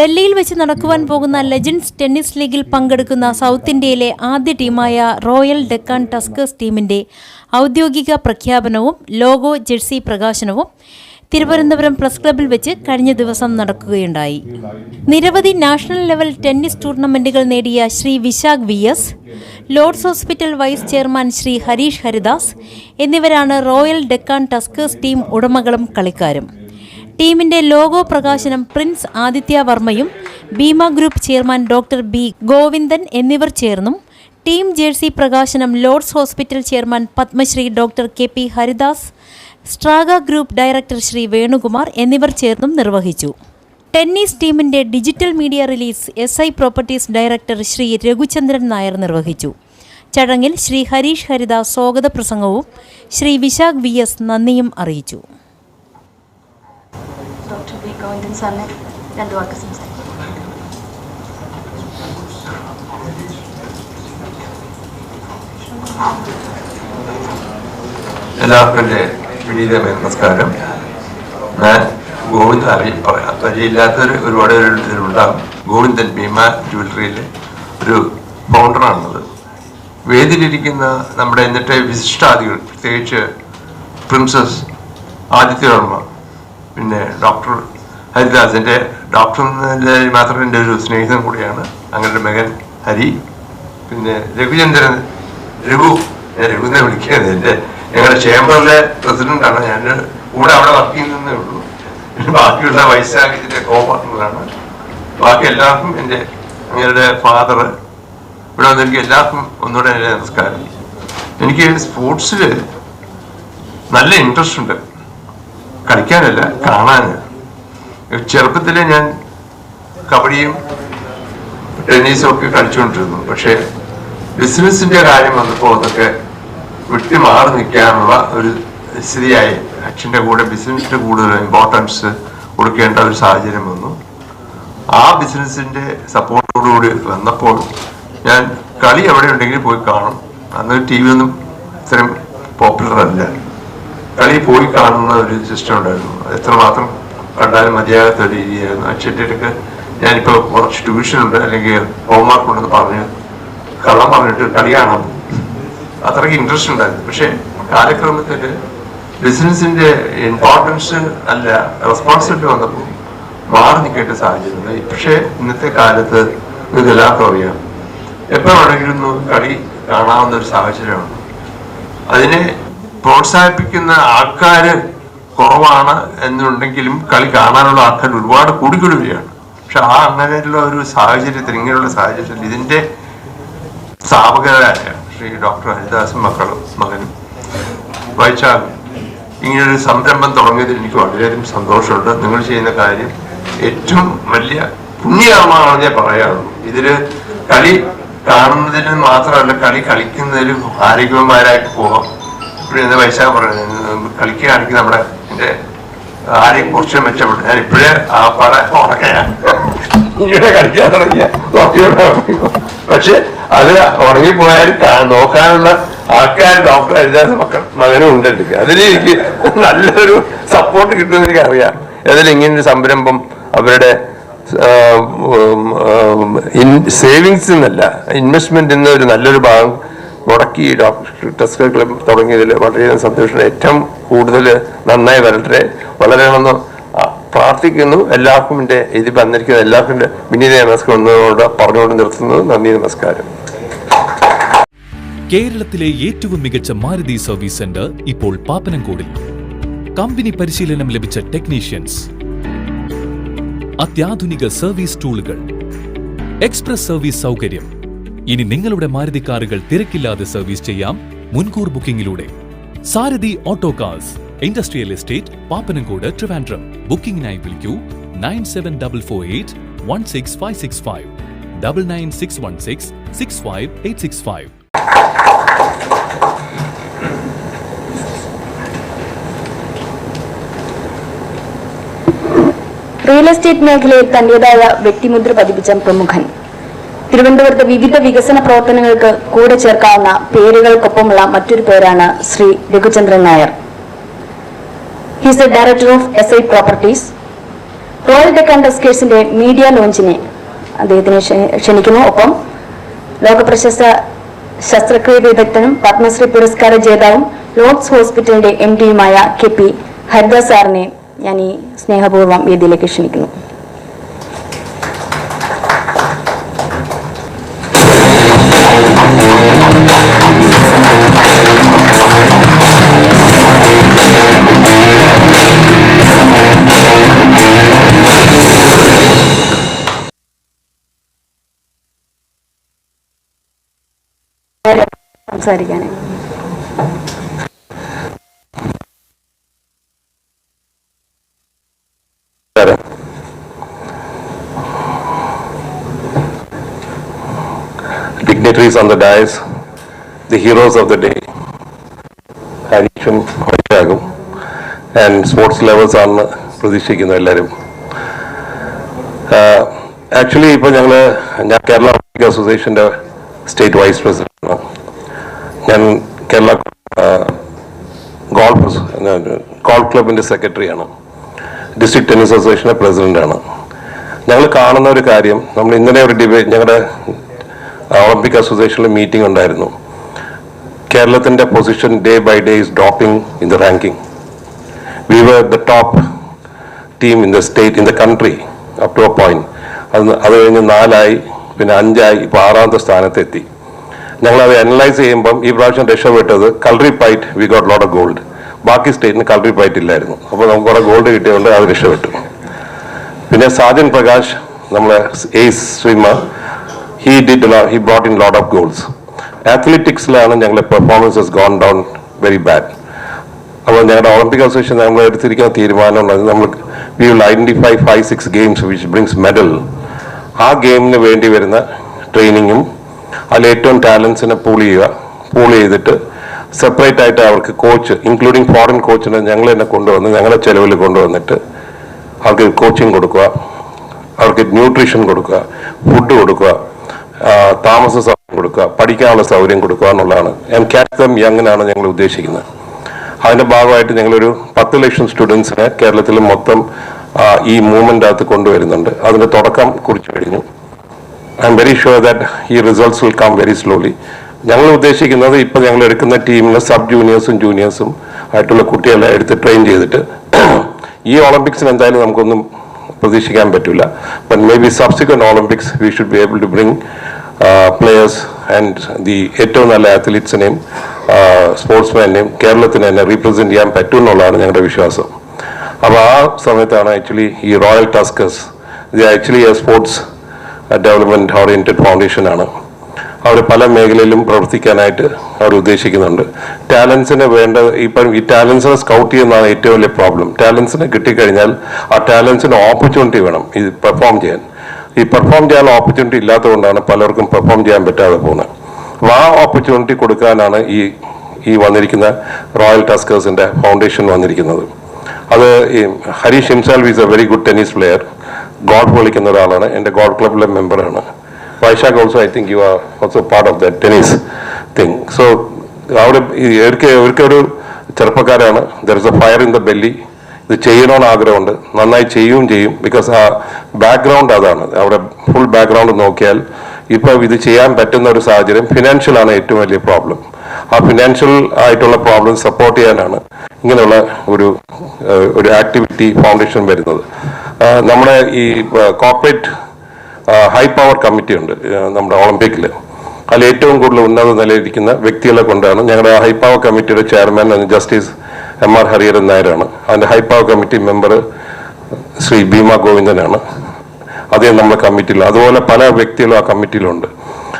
ഡൽഹിയിൽ വെച്ച് നടക്കുവാൻ പോകുന്ന ലെജൻഡ്സ് ടെന്നീസ് ലീഗിൽ പങ്കെടുക്കുന്ന സൗത്ത് ഇന്ത്യയിലെ ആദ്യ ടീമായ റോയൽ ഡെക്കാൻ ടസ്കേഴ്സ് ടീമിന്റെ ഔദ്യോഗിക പ്രഖ്യാപനവും ലോഗോ ജെഴ്സി പ്രകാശനവും തിരുവനന്തപുരം പ്രസ് ക്ലബിൽ വെച്ച് കഴിഞ്ഞ ദിവസം നടക്കുകയുണ്ടായി. നിരവധി നാഷണൽ ലെവൽ ടെന്നീസ് ടൂർണമെന്റുകൾ നേടിയ Shri Vishakh V S Lords hospital vice chairman Shri Harish Haridas എന്നിവരാണ് റോയൽ ഡെക്കാൻ ടസ്കേഴ്സ് ടീം ഉടമകളും കളിക്കാരും. ടീമിന്റെ ലോഗോ പ്രകാശനം prince Aditya വർമ്മയും Bhima group chairman doctor B Govindan എന്നിവർ ചേർന്നും ടീം ജേഴ്സി പ്രകാശനം Lords hospital chairman Padmashri doctor K P Haridas സ്ട്രാഗ group director Shri Venukumar എന്നിവർ ചേർന്നും നിർവഹിച്ചു. ടെന്നീസ് ടീമിന്റെ digital media release S I properties director Shri Raghuchandran Nair നിർവഹിച്ചു. ചടങ്ങിൽ ശ്രീ ഹരീഷ് ഹരിദാസ് സ്വാഗത പ്രസംഗവും ശ്രീ വിശാഖ് വി എസ് നന്ദിയും അറിയിച്ചു. ഗോവിന്ദൻ സാറിനെ രണ്ട് വാക്ക് സംസാരിക്കും. എല്ലാവർക്കും എന്റെ വിനീതമായ നമസ്കാരം. ഞാൻ ഗോവിന്ദൻ അറിയി പറയാം പരിചയമില്ലാത്തവർ ഒരുപാട് പേരുണ്ടാകും ഗോവിന്ദൻ ഭീമ ജ്വല്ലറിയിലെ ഒരു ഫൗണ്ടറാണത് വേദിയിലിരിക്കുന്ന നമ്മുടെ ഇന്നത്തെ വിശിഷ്ടാദികൾ പ്രത്യേകിച്ച് പ്രിൻസസ് ആദിത്യവർമ്മ പിന്നെ ഡോക്ടർ ഹരിദാസ് എന്റെ ഡോക്ടർ മാത്രം എന്റെ ഒരു സ്നേഹിതൻ കൂടിയാണ്. അങ്ങനെ മകൻ ഹരി. പിന്നെ രഘുചന്ദ്രൻ രഘു. ഞാൻ രഘുവിനെ വിളിക്കുന്നത് എന്റെ ഞങ്ങളുടെ ചേംബറിലെ പ്രസിഡന്റാണ്. ഞാൻ കൂടെ അവിടെ വർക്ക് ചെയ്യുന്നതേ ഉള്ളൂ. ബാക്കിയുള്ള വൈശാഖ് ഇതിന്റെ കോ പാർട്ണറാണ് ബാക്കി എല്ലാവർക്കും എന്റെ അങ്ങനെ ഫാദർ ഇവിടെ വന്നെനിക്ക് എല്ലാവർക്കും ഒന്നുകൂടെ എന്റെ നമസ്കാരം. എനിക്ക് സ്പോർട്സിൽ നല്ല ഇൻട്രസ്റ്റ് ഉണ്ട്. കളിക്കാനല്ല കാണാൻ ചെറുപ്പത്തിലെ ഞാൻ കബഡിയും ടെന്നീസും ഒക്കെ കളിച്ചുകൊണ്ടിരുന്നു. പക്ഷെ ബിസിനസിന്റെ കാര്യം വന്നപ്പോൾ അതൊക്കെ വിട്ടു മാറി നിൽക്കാനുള്ള ഒരു സ്ഥിതിയായി. അച്ഛന്റെ കൂടെ ബിസിനസ്സിന് കൂടുതൽ ഇമ്പോർട്ടൻസ് കൊടുക്കേണ്ട ഒരു സാഹചര്യം വന്നു. ആ ബിസിനസിന്റെ സപ്പോർട്ടോടുകൂടി വന്നപ്പോൾ ഞാൻ കളി എവിടെ ഉണ്ടെങ്കിലും പോയി കാണും. അന്ന് ടി വി ഒന്നും ഇത്രയും പോപ്പുലർ അല്ല. കളി പോയി കാണുന്ന ഒരു സിസ്റ്റം ഉണ്ടായിരുന്നു. എത്രമാത്രം കണ്ടാലും മതിയാകാത്ത ഒരു രീതിയായിരുന്നു അടുക്ക് ഞാനിപ്പോൾ കുറച്ച് ട്യൂഷൻ ഉണ്ട് അല്ലെങ്കിൽ ഹോംവർക്ക് ഉണ്ടെന്ന് പറഞ്ഞ് കള്ളം പറഞ്ഞിട്ട് കളി കാണാൻ അത്രയ്ക്ക് ഇൻട്രസ്റ്റ് ഉണ്ടായിരുന്നു. പക്ഷേ കാലക്രമത്തിൽ ബിസിനസിന്റെ ഇമ്പോർട്ടൻസ് അല്ല റെസ്പോൺസിബിലിറ്റി വന്നപ്പോൾ മാറി നിൽക്കേണ്ട സാഹചര്യം ഉണ്ടായി പക്ഷേ ഇന്നത്തെ കാലത്ത് എല്ലാവർക്കും അറിയാം എപ്പോൾ വേണമെങ്കിലും കളി കാണാവുന്ന ഒരു സാഹചര്യമാണ്. അതിനെ പ്രോത്സാഹിപ്പിക്കുന്ന ആൾക്കാര് കുറവാണ് എന്നുണ്ടെങ്കിലും കളി കാണാനുള്ള ആൾക്കാർ ഒരുപാട് കൂടിക്കൂടി വരികയാണ് പക്ഷെ ആ അങ്ങനെയുള്ള ഒരു സാഹചര്യത്തിൽ ഇങ്ങനെയുള്ള സാഹചര്യത്തിൽ ഇതിന്റെ സ്ഥാപകരായ ശ്രീ ഡോക്ടർ ഹരിദാസും മക്കളും മകനും വായിച്ചാൽ ഇങ്ങനൊരു സംരംഭം തുടങ്ങിയതിൽ എനിക്ക് വളരെയധികം സന്തോഷമുണ്ട്. നിങ്ങൾ ചെയ്യുന്ന കാര്യം ഏറ്റവും വലിയ പുണ്യകർമ്മമാണെന്ന് ഞാൻ പറയാറുള്ളൂ ഇതിൽ കളി കാണുന്നതിന് മാത്രമല്ല കളി കളിക്കുന്നതിലും ആരോഗ്യവാന്മാരായിട്ട് പോകാം ഇവിടെ എന്താ വൈശാഖ പറയുന്നത് കളിക്ക് കാണിക്കുന്ന നമ്മുടെ എന്റെ ആരെയും കുറിച്ച് മെച്ചപ്പെട്ടു ഞാൻ ഇപ്പോഴേ ആ പട ഉറങ്ങയാണ് ഇങ്ങനെ കളിക്കാൻ തുടങ്ങിയ. പക്ഷെ അത് ഉറങ്ങിപ്പോയാൽ കാ- നോക്കാനുള്ള ആൾക്കാർ ഡോക്ടർ അരിദാസ് മക്കൾ മകനും ഉണ്ട് എനിക്ക് എനിക്ക് നല്ലൊരു സപ്പോർട്ട് കിട്ടുമെന്ന് എനിക്ക് അറിയാം അതിൽ ഇങ്ങനൊരു സംരംഭം അവരുടെ സേവിങ്സ് എന്നല്ല ഇൻവെസ്റ്റ്മെന്റ് എന്ന ഒരു നല്ലൊരു ഭാഗം മുടക്കി ടെസ്റ്റ് ക്ലബ് തുടങ്ങിയതിൽ വളരെയധികം സന്തോഷം ഏറ്റവും കൂടുതൽ നന്നായി വരട്ടെ. വളരണമെന്ന് പ്രാർത്ഥിക്കുന്നു. എല്ലാവർക്കും എന്റെ ഇതിൽ വന്നിരിക്കുന്ന എല്ലാവർക്കും എന്റെ വിനീത നമസ്കാരം പറഞ്ഞുകൊണ്ട് നിർത്തുന്നത് നന്ദി നമസ്കാരം. കേരളത്തിലെ ഏറ്റവും മികച്ച മാരുതി സർവീസ് സെന്റർ ഇപ്പോൾ പാപ്പനംകോടിൽ. കമ്പനി പരിശീലനം ലഭിച്ച ടെക്നീഷ്യൻസ്. അത്യാധുനിക സർവീസ് ടൂളുകൾ. എക്സ്പ്രസ് സർവീസ് സൗകര്യം. ഇനി നിങ്ങളുടെ മാരുതി കാറുകൾ തിരക്കില്ലാതെ സർവീസ് ചെയ്യാം മുൻകൂർ ബുക്കിംഗിലൂടെ. Sarathi auto cars industrial estate Pappanamkode Trivandrum. ബുക്കിംഗിനായി വിളിക്കൂ nine seven double four eight one six five six five. Double nine six one six six five eight six five. Real estate മേഖലയിൽ തന്റേതായ വ്യക്തിമുദ്ര പതിപ്പിച്ച പ്രമുഖൻ. തിരുവനന്തപുരത്തെ വിവിധ വികസന പ്രവർത്തനങ്ങൾക്ക് കൂടെ ചേർക്കാവുന്ന പേരുകൾക്കൊപ്പമുള്ള മറ്റൊരു പേരാണ് Shri Raghuchandran Nair. He's a director of S I properties Royal ഡെക്കാൻഡസ് കേസിന്റെ മീഡിയ ലോഞ്ചിനെ അദ്ദേഹത്തിന് ക്ഷണിക്കുന്നു. ഒപ്പം ലോകപ്രശസ്ത ശസ്ത്രക്രിയ വിദഗ്ധനും പത്മശ്രീ പുരസ്കാര ജേതാവും ലോർഡ്സ് ഹോസ്പിറ്റലിന്റെ എം ഡിയുമായ കെ പി ഹരിദാസ് സാറിനെ ഞാൻ ഈ സ്നേഹപൂർവം വേദിയിലേക്ക് ക്ഷണിക്കുന്നു. സംസാരിക്കാൻ dignitaries on the dais, the heroes of the day, ഹരീഷും വൈശാഖും ആൻഡ് സ്പോർട്സ് ലെവൽസ് ആണെന്ന് പ്രതീക്ഷിക്കുന്നു എല്ലാവരും ആക്ച്വലി ഇപ്പോൾ ഞങ്ങൾ ഞാൻ കേരള അസോസിയേഷന്റെ സ്റ്റേറ്റ് വൈസ് പ്രസിഡന്റാണ് ഞാൻ കേരള ഗോൾഫ് ഗോൾഫ് ക്ലബിന്റെ സെക്രട്ടറിയാണ്. ഡിസ്ട്രിക്ട് ടെന്നീസ് അസോസിയേഷന്റെ പ്രസിഡന്റാണ്. ഞങ്ങൾ കാണുന്ന ഒരു കാര്യം നമ്മൾ ഇന്നലെ ഒരു ഡിബേറ്റ് ഞങ്ങളുടെ ഒളിമ്പിക് അസോസിയേഷനിൽ മീറ്റിംഗ് ഉണ്ടായിരുന്നു. കേരളത്തിന്റെ position day by day is dropping in the ranking. We were the top team in the state in the country up to a point. അത് അത് കഴിഞ്ഞ് നാലായി പിന്നെ അഞ്ചായി ഇപ്പോൾ ആറാമത്തെ സ്ഥാനത്തെത്തി. ഞങ്ങളത് അനലൈസ് ചെയ്യുമ്പം ഈ പ്രാവശ്യം രക്ഷപ്പെട്ടത് കൾറി pied we got lot of gold ബാക്കി സ്റ്റേറ്റിന് കൾറി പൈറ്റ് ഇല്ലായിരുന്നു. അപ്പോൾ നമുക്ക് കുറെ ഗോൾഡ് കിട്ടിയതുകൊണ്ട് അത് രക്ഷപ്പെട്ടു. പിന്നെ സാജൻ പ്രകാശ് നമ്മളെ ace swimmer he did he brought in lot of goals അത്ലറ്റിക്സിലാണ് ഞങ്ങളുടെ performances gone down very bad അപ്പോൾ ഞങ്ങളുടെ ഒളിമ്പിക് അസോസിയേഷൻ നമ്മൾ എടുത്തിരിക്കുന്ന തീരുമാനം നമ്മൾ we will identify five six games which brings medal ആ ഗെയിമിന് വേണ്ടി വരുന്ന ട്രെയിനിങ്ങും അതിൽ ഏറ്റവും ടാലൻസിനെ പൂൾ ചെയ്യുക പൂൾ ചെയ്തിട്ട് സെപ്പറേറ്റ് ആയിട്ട് അവർക്ക് കോച്ച് ഇൻക്ലൂഡിങ് ഫോറിൻ കോച്ചിനെ ഞങ്ങൾ തന്നെ കൊണ്ടുവന്ന് ഞങ്ങളുടെ ചെലവിൽ കൊണ്ടുവന്നിട്ട് അവർക്ക് കോച്ചിങ് കൊടുക്കുക അവർക്ക് ന്യൂട്രീഷൻ കൊടുക്കുക ഫുഡ് കൊടുക്കുക താമസ സൗകര്യം കൊടുക്കുക പഠിക്കാനുള്ള സൗകര്യം കൊടുക്കുക എന്നുള്ളതാണ്. എം കാറ്റം യങ്ങിനാണ് ഞങ്ങൾ ഉദ്ദേശിക്കുന്നത്. അതിന്റെ ഭാഗമായിട്ട് ഞങ്ങളൊരു പത്ത് ലക്ഷം സ്റ്റുഡൻസിനെ കേരളത്തിൽ മൊത്തം ഈ മൂവ്മെന്റ് അകത്ത് കൊണ്ടുവരുന്നുണ്ട്. അതിന്റെ തുടക്കം കുറിച്ചു കഴിഞ്ഞു. I'm very sure that ഈ results will come very slowly ഞങ്ങൾ ഉദ്ദേശിക്കുന്നത് ഇപ്പോൾ ഞങ്ങൾ എടുക്കുന്ന ടീമിന് സബ് ജൂനിയേഴ്സും ജൂനിയേഴ്സും ആയിട്ടുള്ള കുട്ടികളെ എടുത്ത് ട്രെയിൻ ചെയ്തിട്ട് ഈ ഒളിമ്പിക്സിന് എന്തായാലും നമുക്കൊന്നും പ്രതീക്ഷിക്കാൻ പറ്റില്ല but maybe subsequent Olympics we should be able to bring players and the ഏറ്റവും നല്ല ആത്ലീറ്റ്സിനെയും സ്പോർട്സ്മാനെയും കേരളത്തിന് തന്നെ റീപ്രസെന്റ് ചെയ്യാൻ പറ്റും എന്നുള്ളതാണ് ഞങ്ങളുടെ വിശ്വാസം. അപ്പോൾ ആ സമയത്താണ് ആക്ച്വലി ഈ റോയൽ ടാസ്കേഴ്സ് ഇത് actually a sports development oriented ഫൗണ്ടേഷനാണ് അവർ പല മേഖലയിലും പ്രവർത്തിക്കാനായിട്ട് അവർ ഉദ്ദേശിക്കുന്നുണ്ട്. ടാലൻസിന് വേണ്ട ഇപ്പം ഈ ടാലൻസിനെ സ്കൗട്ട് ചെയ്യുന്നതാണ് ഏറ്റവും വലിയ പ്രോബ്ലം ടാലൻസിന് കിട്ടിക്കഴിഞ്ഞാൽ ആ ടാലൻസിന് ഓപ്പർച്യൂണിറ്റി വേണം ഇത് പെർഫോം ചെയ്യാൻ. ഈ പെർഫോം ചെയ്യാനുള്ള ഓപ്പർച്യൂണിറ്റി ഇല്ലാത്തതുകൊണ്ടാണ് പലർക്കും പെർഫോം ചെയ്യാൻ പറ്റാതെ പോകുന്നത്. അപ്പോൾ ആ ഓപ്പർച്യൂണിറ്റി കൊടുക്കാനാണ് ഈ ഈ വന്നിരിക്കുന്ന റോയൽ ടാസ്കേഴ്സിന്റെ ഫൗണ്ടേഷൻ വന്നിരിക്കുന്നത്. അത് Harish himself is a very good tennis player God വിളിക്കുന്ന ഒരാളാണ്. എന്റെ ഗോഡ് ക്ലബിലെ മെമ്പറാണ്. Vaishakh also I think you are also part of the tennis thing so അവിടെ ഇവർക്ക് ഇവർക്കൊരു ചെറുപ്പക്കാരാണ്. There is a fire in the belly ഇത് ചെയ്യണമെന്ന് ആഗ്രഹമുണ്ട്. നന്നായി ചെയ്യുകയും ചെയ്യും. ബിക്കോസ് ആ ബാക്ക്ഗ്രൗണ്ട് അതാണ്. അവിടെ ഫുൾ ബാക്ക്ഗ്രൗണ്ട് നോക്കിയാൽ ഇപ്പോൾ ഇത് ചെയ്യാൻ പറ്റുന്ന ഒരു സാഹചര്യം ഫിനാൻഷ്യൽ ആണ് ഏറ്റവും വലിയ പ്രോബ്ലം ആ ഫിനാൻഷ്യൽ ആയിട്ടുള്ള പ്രോബ്ലം സപ്പോർട്ട് ചെയ്യാനാണ് ഇങ്ങനെയുള്ള ഒരു ഒരു ആക്ടിവിറ്റി ഫൗണ്ടേഷൻ വരുന്നത്. നമ്മുടെ ഈ കോർപ്പറേറ്റ് ഹൈ പവർ കമ്മിറ്റി ഉണ്ട് നമ്മുടെ ഒളിമ്പിക്കിൽ അതിൽ ഏറ്റവും കൂടുതൽ ഉന്നത നിലയിരിക്കുന്ന വ്യക്തികളെ കൊണ്ടാണ് ഞങ്ങളുടെ high power committee chairman justice M R Hariharan നായരാണ്. അതിന്റെ high power committee member Shri Bhima ഗോവിന്ദനാണ്. അദ്ദേഹം നമ്മുടെ കമ്മിറ്റിയിൽ അതുപോലെ പല വ്യക്തികളും ആ കമ്മിറ്റിയിലുണ്ട്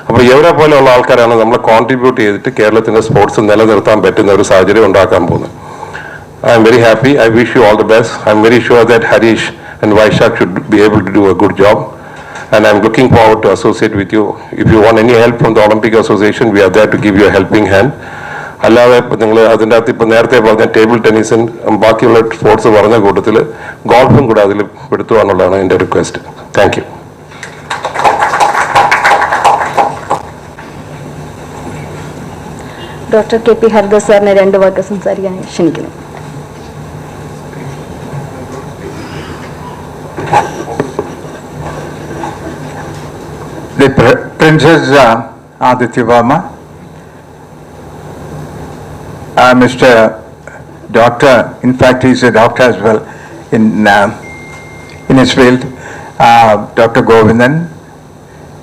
അപ്പോൾ ഇവരെ പോലെയുള്ള ആൾക്കാരാണ് നമ്മൾ കോൺട്രിബ്യൂട്ട് ചെയ്തിട്ട് കേരളത്തിന്റെ സ്പോർട്സ് നിലനിർത്താൻ പറ്റുന്ന ഒരു സാഹചര്യം ഉണ്ടാക്കാൻ പോകുന്നത്. I'm very happy I wish you all the best I'm very sure that Harish and Vaishakh should be able to do a good job and I'm looking forward to associate with you. If you want any help from the Olympic Association, we are there to give you a helping hand. അല്ലാതെ ഇപ്പം നിങ്ങൾ അതിന്റെ അകത്ത് ഇപ്പം നേരത്തെ പറഞ്ഞ table ടെന്നീസും ബാക്കിയുള്ള sports പറഞ്ഞ കൂട്ടത്തിൽ ഗോൾഫും കൂടെ അതിൽ പെടുത്തുക എന്നുള്ളതാണ് എന്റെ request thank you doctor K P Haridas സാറിനെ രണ്ട് വാക്ക് സംസാരിക്കാൻ ക്ഷണിക്കുന്നു the Princess uh, Aditya Verma, uh, Mr. Doctor, in fact, he's a doctor as well in, uh, in his field, uh, Dr. Govindan,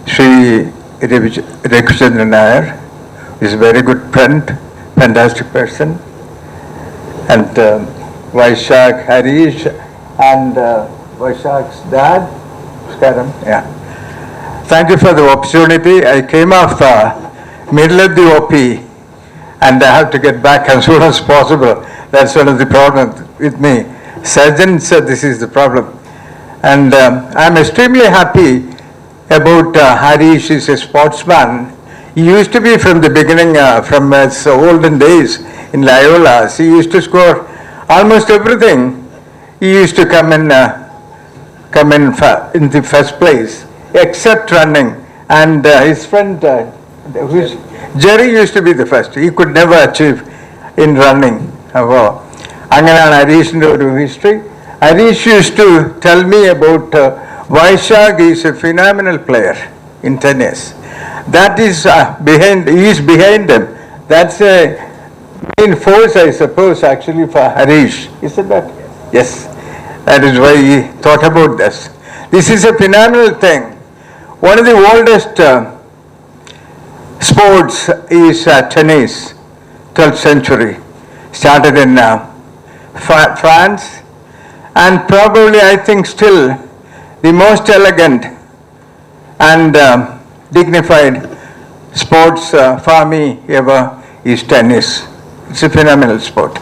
Sri Rekshachandra Nair, is a very good friend, fantastic person, and uh, Vaishak Harish and uh, Vaishak's dad, Skaram, yeah. Thank you for the opportunity. I came off uh, middle of the OP and I have to get back as soon as possible. That's one of the problems with me. Surgeon said this is the problem. And um, I'm extremely happy about uh, Harish, he's a sportsman. He used to be from the beginning, uh, from his olden days in Loyola. He used to score almost everything. He used to come in, uh, come in, in the first place, except running. And uh, his friend, uh, who's, Jerry used to be the first. He could never achieve in running. അപ്പോൾ അങ്ങനെയാണ് ഹരീഷിൻ്റെ ഒരു history Harish used to tell me about Vaishakh is a phenomenal player in tennis that is behind is behind them that's a main force, I suppose, actually for Harish. Isn't that? Yes. That is why he thought about this. This is a phenomenal thing. One of the oldest uh, sports is uh, tennis, 12th century. Started in uh, France and probably, I think, still the most elegant and um, dignified sports uh, for me ever is tennis. It's a phenomenal sport.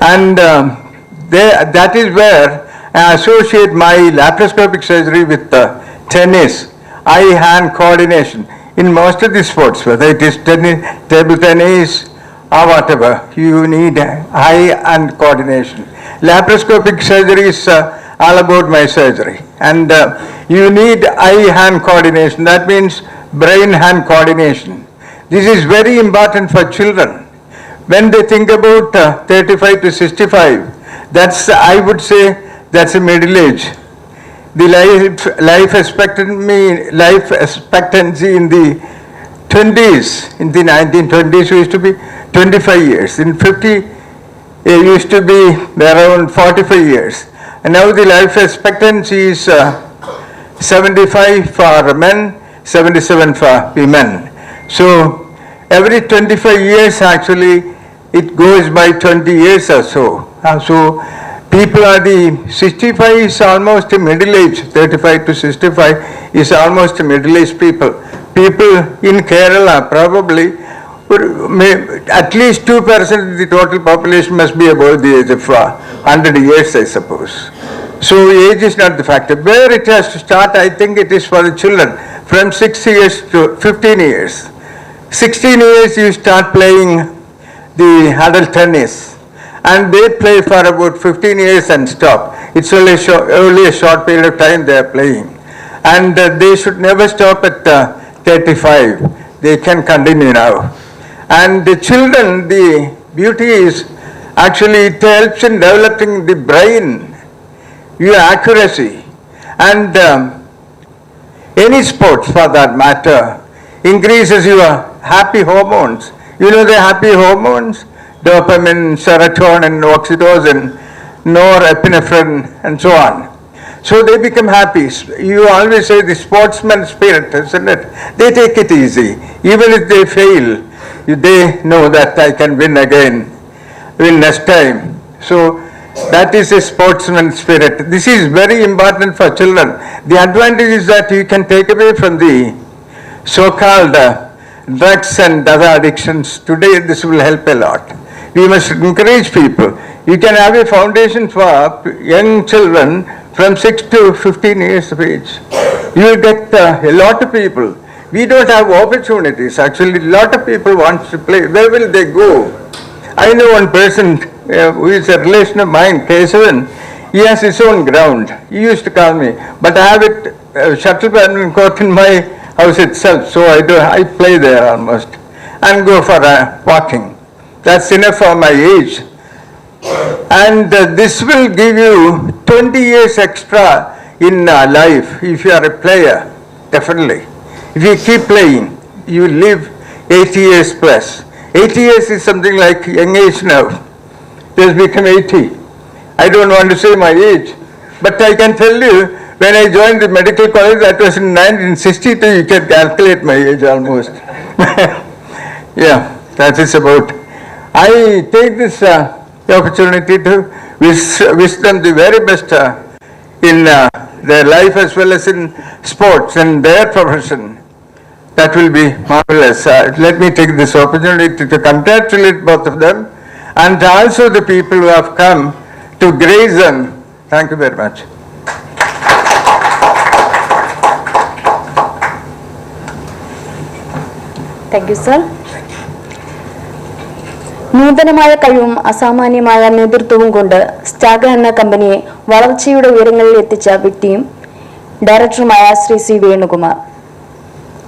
And um, they, that is where I associate my laparoscopic surgery with uh, tennis, eye-hand coordination. In most of the sports, whether it is tennis, table tennis or whatever, you need eye-hand coordination. Laparoscopic surgery is uh, all about my surgery. And uh, you need eye-hand coordination. That means brain-hand coordination. This is very important for children when they think about uh, 35 to 65, that's, I would say, that's a middle age. The life, life expectancy, life expectancy in the 20s, in the 1920s used to be 25 years. In 50, it used to be around 45 years. And now the life expectancy is uh, 75 for men, 77 for women. So every 25 years actually it goes by 20 years or so. Uh, so people are the 65 is almost middle age, 35 to 65 is almost middle aged people. People in Kerala probably at least 2% of the total population must be above the age of uh, 100 years, I suppose. So age is not the factor. Where it has to start, I think it is for the children, from 6 years to 15 years. 16 years you start playing the adult tennis and they play for about 15 years and stop. It's only a short, only a short period of time they are playing. And uh, they should never stop at uh, 35. They can continue now. And the children, the beauty is actually it helps in developing the brain, your accuracy. And um, any sports for that matter increases your happy hormones. You know the happy hormones? Dopamine, serotonin, oxytocin, norepinephrine, and so on. So they become happy. You always say the sportsman spirit, isn't it? They take it easy. Even if they fail, they know that I can win again, win next time. So that is a sportsman spirit. This is very important for children. The advantage is that you can take away from the so-called uh, drugs and other addictions. Today, this will help a lot. We must encourage people. You can have a foundation for young children from 6 to 15 years of age. You will get uh, a lot of people. We don't have opportunities. Actually, a lot of people want to play. Where will they go? I know one person uh, who is a relation of mine, Kesavan. He has his own ground. He used to call me, but I have it uh, shuttle badminton court in my house itself, so I do. I play there almost and go for uh, walking. That's enough for my age. And uh, this will give you 20 years extra in uh, life if you are a player, definitely. if you keep playing, you live 80 years plus. 80 years is something like young age now. Just become 80. I don't want to say my age, but I can tell you, when I joined the medical college, that was in 1962, you can calculate my age almost. Yeah, that is about. I take this uh, opportunity to wish, wish them the very best uh, in uh, their life as well as in sports and their profession. That will be marvelous. Uh, let me take this opportunity to congratulate both of them and also the people who have come to graze them. Thank you very much. Thank you, sir. നൂതനമായ കഴിവും അസാമാന്യമായ നേതൃത്വവും കൊണ്ട് സ്റ്റാഗ എന്ന കമ്പനിയെ വളർച്ചയുടെ ഉയരങ്ങളിൽ എത്തിച്ച വ്യക്തിയും ഡയറക്ടറുമായ ശ്രീ സി വേണുകുമാർ.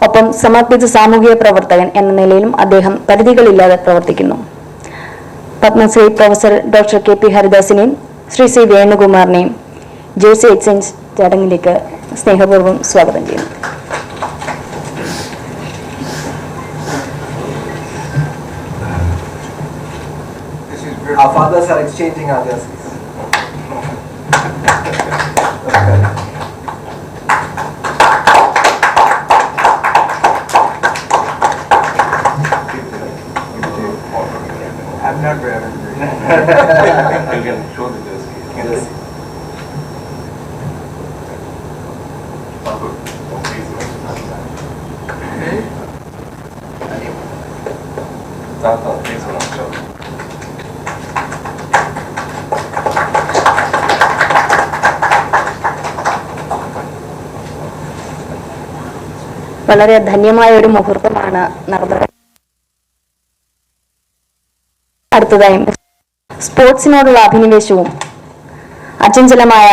ഒപ്പം സമർപ്പിത സാമൂഹിക പ്രവർത്തകൻ എന്ന നിലയിലും അദ്ദേഹം പരിധികളില്ലാതെ പ്രവർത്തിക്കുന്നു. Padmashri professor doctor K P ഹരിദാസിനെയും Shri C വേണുകുമാറിനെയും ജേഴ്സി എക്സ്ചേഞ്ച് ചടങ്ങിലേക്ക് സ്നേഹപൂർവം സ്വാഗതം ചെയ്യുന്നു. Our fathers are exchanging our jerseys. I'm not wearing വളരെ ധന്യമായ ഒരു മുഹൂർത്തമാണ് നടന്നത്. അടുത്തതായി സ്പോർട്സിനോടുള്ള അഭിനിവേശവും അചഞ്ചലമായ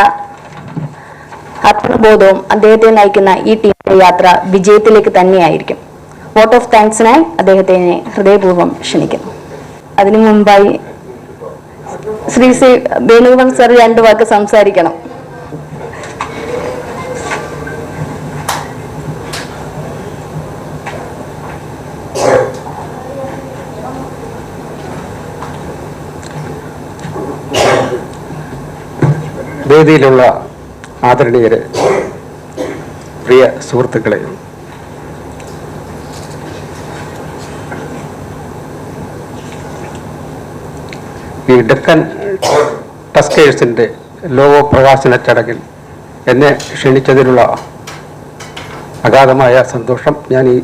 ആത്മബോധവും അദ്ദേഹത്തെ നയിക്കുന്ന ഈ ടീമിന്റെ യാത്ര വിജയത്തിലേക്ക് തന്നെയായിരിക്കും. വോട്ട് ഓഫ് താങ്ക്സിനായി അദ്ദേഹത്തെ ഹൃദയപൂർവം ക്ഷണിക്കുന്നു. അതിനു മുമ്പായി ശ്രീ ശ്രീ വേണുഗോപാൽ സാർ രണ്ടു വാക്ക് സംസാരിക്കണം. വേദിയിലുള്ള ആദരണീയരെ പ്രിയ സുഹൃത്തുക്കളെ. ഈ ഡെക്കൻ ടസ്കേഴ്സിന്റെ ലോഗോ പ്രകാശന ചടങ്ങിൽ എന്നെ ക്ഷണിച്ചതിലുള്ള അഗാധമായ സന്തോഷം ഞാൻ ഈ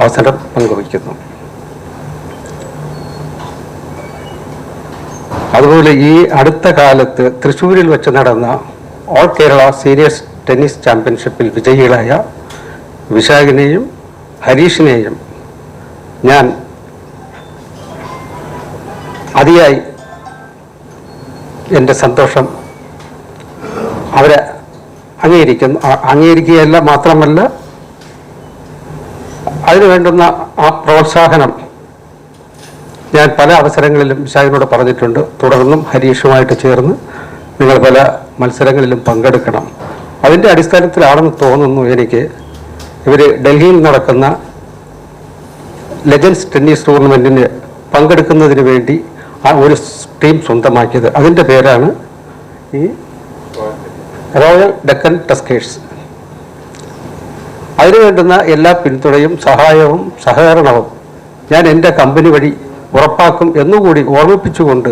അവസരം പങ്കുവയ്ക്കുന്നു. അതുപോലെ ഈ അടുത്ത കാലത്ത് തൃശ്ശൂരിൽ വെച്ച് നടന്ന ഓൾ കേരള സീരിയസ് ടെന്നീസ് ചാമ്പ്യൻഷിപ്പിൽ വിജയികളായ വിശാഖിനെയും ഹരീഷിനെയും ഞാൻ അതിയായി എന്റെ സന്തോഷം അവരെ അംഗീകരിക്കുന്നു. അംഗീകരിക്കുകയല്ല മാത്രമല്ല അതിനു വേണ്ടുന്ന ആ പ്രോത്സാഹനം ഞാൻ പല അവസരങ്ങളിലും വിശാഖിനോട് പറഞ്ഞിട്ടുണ്ട്. തുടർന്നും ഹരീഷുമായിട്ട് ചേർന്ന് നിങ്ങൾ പല മത്സരങ്ങളിലും പങ്കെടുക്കണം. അതിന്റെ അടിസ്ഥാനത്തിലാണെന്ന് തോന്നുന്നു എനിക്ക്. ഇവർ ഡൽഹിയിൽ നടക്കുന്ന ലെജൻസ് ടെന്നീസ് ടൂർണമെന്റിന് പങ്കെടുക്കുന്നതിന് വേണ്ടി ആ ഒരു ടീം സ്വന്തമാക്കിയത്. അതിന്റെ പേരാണ് ഈ റോയൽ ഡെക്കൻ ടസ്കേഴ്സ്. അതിനു വേണ്ടുന്ന എല്ലാ പിന്തുണയും സഹായവും സഹകരണവും ഞാൻ എന്റെ കമ്പനി വഴി ഉറപ്പാക്കും എന്നുകൂടി ഓർമ്മിപ്പിച്ചുകൊണ്ട്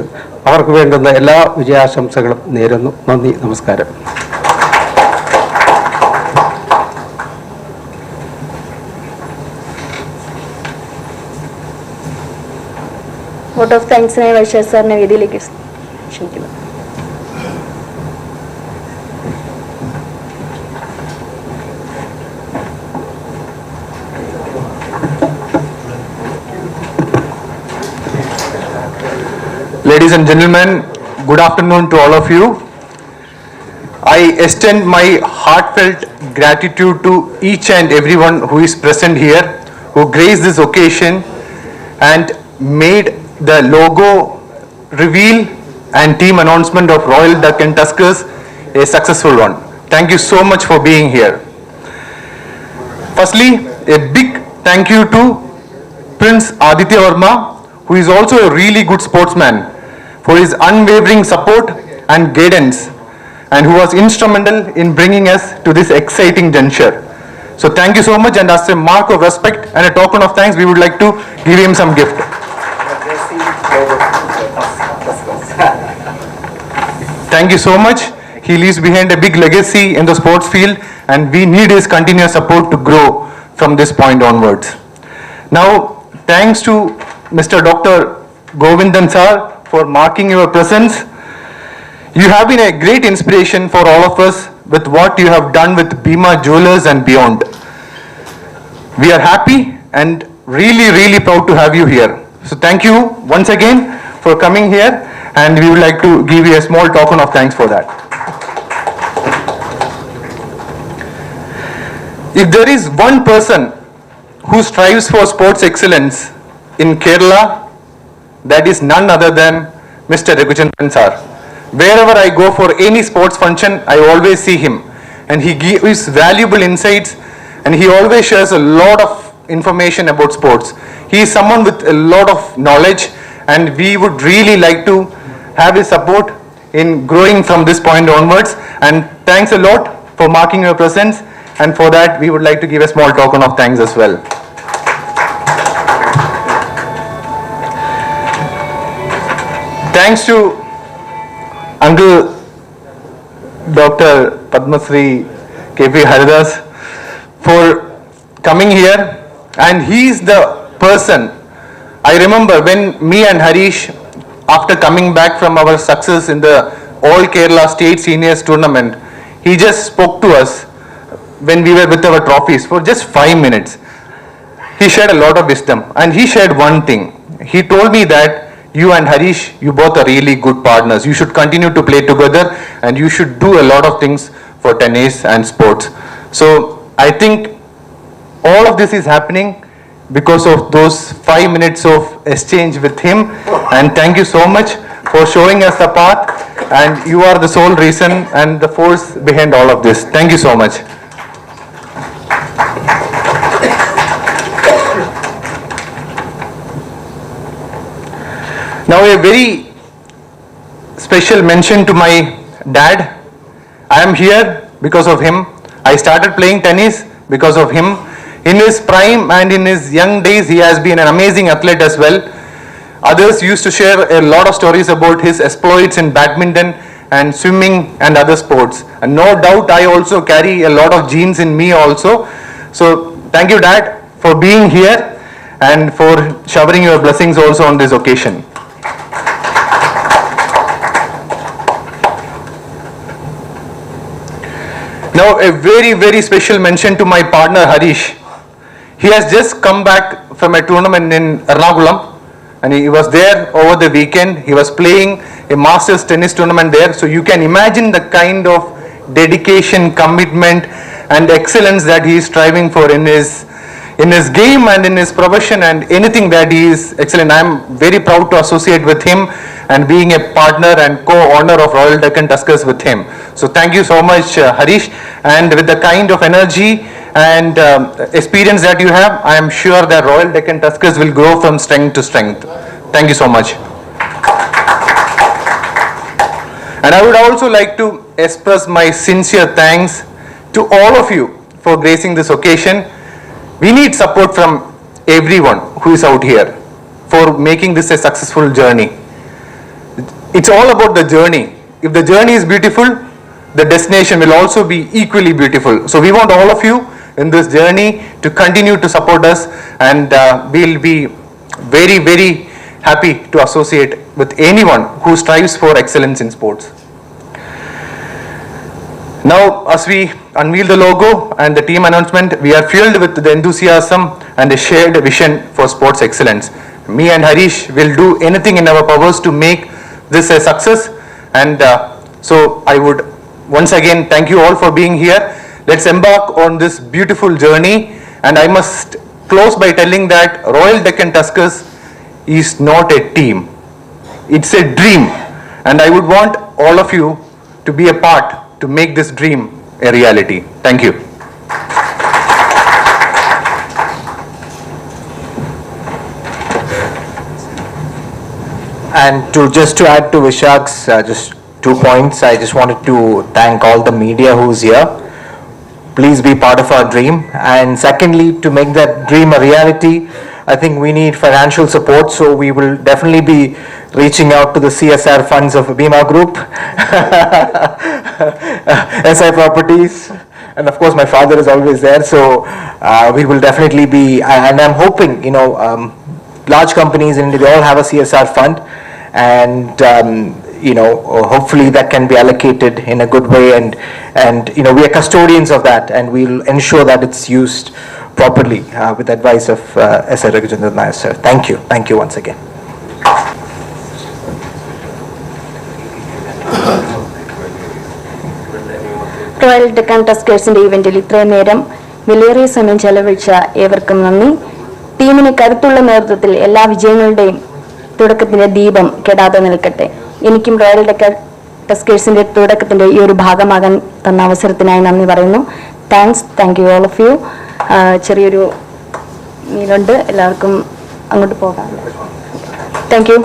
അവർക്ക് വേണ്ടുന്ന എല്ലാ വിജയാശംസകളും നേരുന്നു. നന്ദി നമസ്കാരം. വോട്ട് ഓഫ് താങ്ക്സിനായി വൈശാഖ് വേദിയിലേക്ക് ക്ഷണിക്കുന്നു. Ladies and gentlemen, good afternoon to all of you. I extend my heartfelt gratitude to each and everyone who is present here, who graced this occasion and made the logo reveal and team announcement of Royal Duck and Tuskers a successful one. Thank you so much for being here. Firstly, a big thank you to Prince Aditya Verma, who is also a really good sportsman, for his unwavering support and guidance, and who was instrumental in bringing us to this exciting juncture. So thank you so much, and as a mark of respect and a token of thanks, we would like to give him some gift. Thank you so much. He leaves behind a big legacy in the sports field and we need his continuous support to grow from this point onwards. Now, thanks to Mr. Dr. Govindan sir for marking your presence. You have been a great inspiration for all of us with what you have done with Bima Jewelers and beyond. We are happy and really, really proud to have you here. So thank you once again for coming here and we would like to give you a small token of thanks for that. If there is one person who strives for sports excellence in Kerala, that is none other than Mr. Raghujandran sir. Wherever I go for any sports function, I always see him and he gives valuable insights and he always shares a lot of information about sports. He is someone with a lot of knowledge and we would really like to have his support in growing from this point onwards and thanks a lot for marking your presence and for that we would like to give a small token of thanks as well. Thanks to Uncle Dr. Padmasri KP Haridas for coming here. And he is the person I remember when me and Harish after coming back from our success in the All Kerala State Seniors Tournament he just spoke to us when we were with our trophies for just 5 minutes. He shared a lot of wisdom. And he shared one thing. He told me that you and harish you both are really good partners. You should continue to play together and you should do a lot of things for tennis and sports. So i think all of this is happening because of those 5 minutes of exchange with him. And thank you so much for showing us the path. And you are the sole reason and the force behind all of this. Thank you so much Now a very special mention to my dad. I am here because of him. I started playing tennis because of him. In his prime and in his young days, he has been an amazing athlete as well. Others used to share a lot of stories about his exploits in badminton and swimming and other sports. And no doubt I also carry a lot of genes in me also. So thank you dad for being here and for showering your blessings also on this occasion. Now, a very, very special mention to my partner Harish. He has just come back from a tournament in Ernakulam and he was there over the weekend. He was playing a Masters tennis tournament there. So, you can imagine the kind of dedication, commitment, and excellence that he is striving for in his in his game and in his profession and anything that he is excellent. I am very proud to associate with him and being a partner and co-owner of Royal Deccan Tuskers with him. So thank you so much uh, Harish and with the kind of energy and um, experience that you have, I am sure that Royal Deccan Tuskers will grow from strength to strength. Thank you so much. And I would also like to express my sincere thanks to all of you for gracing this occasion. We need support from everyone who is out here for making this a successful journey. It's all about the journey. If the journey is beautiful, the destination will also be equally beautiful. So we want all of you in this journey to continue to support us and uh, we'll be very, very happy to associate with anyone who strives for excellence in sports. Now, as we unveil the logo and the team announcement, we are filled with the enthusiasm and a shared vision for sports excellence. Me and Harish will do anything in our powers to make this a success. And uh, so I would once again thank you all for being here. Let's embark on this beautiful journey. And I must close by telling that Royal Deccan Tuskers is not a team. It's a dream. And I would want all of you to be a part to make this dream a reality. Thank you. And to just to add to Vishak's uh, just two points, I just wanted to thank all the media who's here. Please be part of our dream. And secondly, to make that dream a reality, I think we need financial support. So we will definitely be reaching out to the CSR funds of Bima Group, SI Properties, and of course my father is always there. So uh, we will definitely be, and I'm hoping, you know, um, large companies in India, they all have a CSR fund. And, um, you know, hopefully that can be allocated in a good way and, and, you know, we are custodians of that and we'll ensure that it's used properly uh, with advice of uh, S.R. Nair, sir. Thank you. Thank you once again. Royal Deccan ടസ്കേഴ്സിന്റെ ഇവന്റിൽ ഇത്രയും നേരം വിലയേറിയ സമയം ചെലവഴിച്ച ഏവർക്കും നന്ദി. ടീമിന് കരുത്തുള്ള നേതൃത്വത്തിൽ എല്ലാ വിജയങ്ങളുടെയും തുടക്കത്തിന്റെ ദീപം കെടാതെ നിൽക്കട്ടെ. എനിക്കും റോയൽ ഡെക്കാൻ ടസ്കേഴ്സിന്റെ തുടക്കത്തിന്റെ ഈ ഒരു ഭാഗമാകാൻ തന്ന അവസരത്തിനായി നന്ദി പറയുന്നു. Thanks thank you all of you ചെറിയൊരു മീലുണ്ട് എല്ലാവർക്കും അങ്ങോട്ട് പോകാം. Thank you